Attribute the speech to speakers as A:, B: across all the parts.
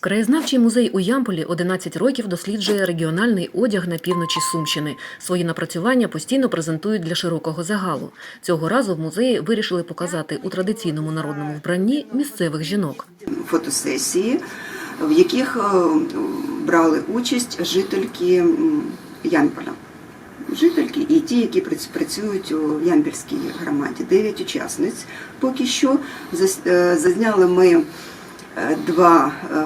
A: Краєзнавчий музей у Ямполі 11 років досліджує регіональний одяг на півночі Сумщини. Свої напрацювання постійно презентують для широкого загалу. Цього разу в музеї вирішили показати у традиційному народному вбранні місцевих жінок.
B: фотосесії, в яких е, брали участь жительки Ямполя. Жительки і ті, які прац- працюють у Ямпільській громаді. Дев'ять учасниць. Поки що е, зазняли ми два, е,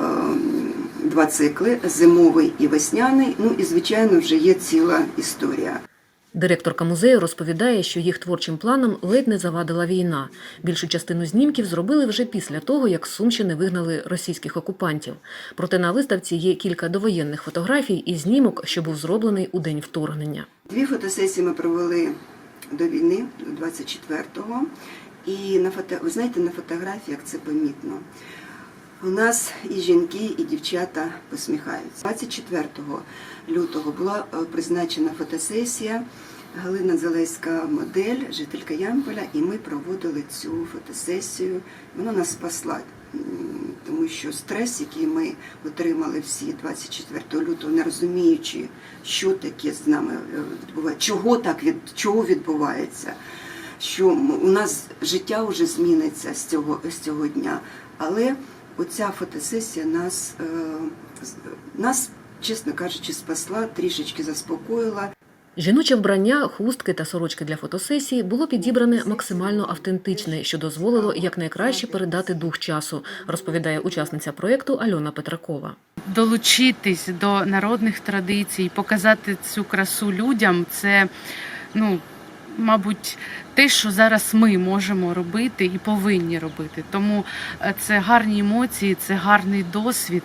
B: два цикли зимовий і весняний. Ну і звичайно вже є ціла історія.
A: Директорка музею розповідає, що їх творчим планам ледь не завадила війна. Більшу частину знімків зробили вже після того, як з Сумщини вигнали російських окупантів. Проте на виставці є кілька довоєнних фотографій і знімок, що був зроблений у день вторгнення.
B: Дві фотосесії ми провели до війни, до 24-го. І на фото... ви знаєте, на фотографіях це помітно. У нас і жінки, і дівчата посміхаються. 24 лютого була е, призначена фотосесія. Галина Залеська модель, жителька Ямполя, і ми проводили цю фотосесію. Вона нас спасла, тому що стрес, який ми отримали всі 24 лютого, не розуміючи, що таке з нами е, відбувається, чого так від чого відбувається, що у нас життя вже зміниться з цього, з цього дня. Але оця фотосесія нас, е, нас, чесно кажучи, спасла, трішечки заспокоїла.
A: Жіноче вбрання, хустки та сорочки для фотосесії було підібране максимально автентичне, що дозволило якнайкраще передати дух часу, розповідає учасниця проєкту Альона Петракова.
C: долучитись до народних традицій, показати цю красу людям це, ну, мабуть, те, що зараз ми можемо робити і повинні робити. Тому е, це гарні емоції, це гарний досвід.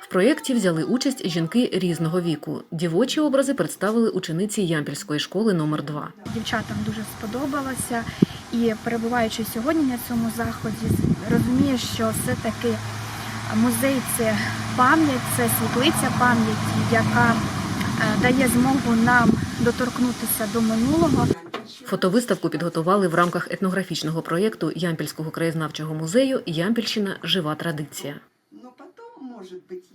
A: В проєкті взяли участь жінки різного віку. Дівочі образи представили учениці Ямпільської школи номер 2
D: дівчатам дуже сподобалося. І перебуваючи сьогодні на цьому заході, розумію, що все-таки музей це пам'ять, це світлиця пам'яті, яка е, дає змогу нам доторкнутися до минулого.
A: Фотовиставку підготували в рамках етнографічного проєкту Ямпільського краєзнавчого музею Ямпільщина жива традиція.
B: Ну, потім може откажусь.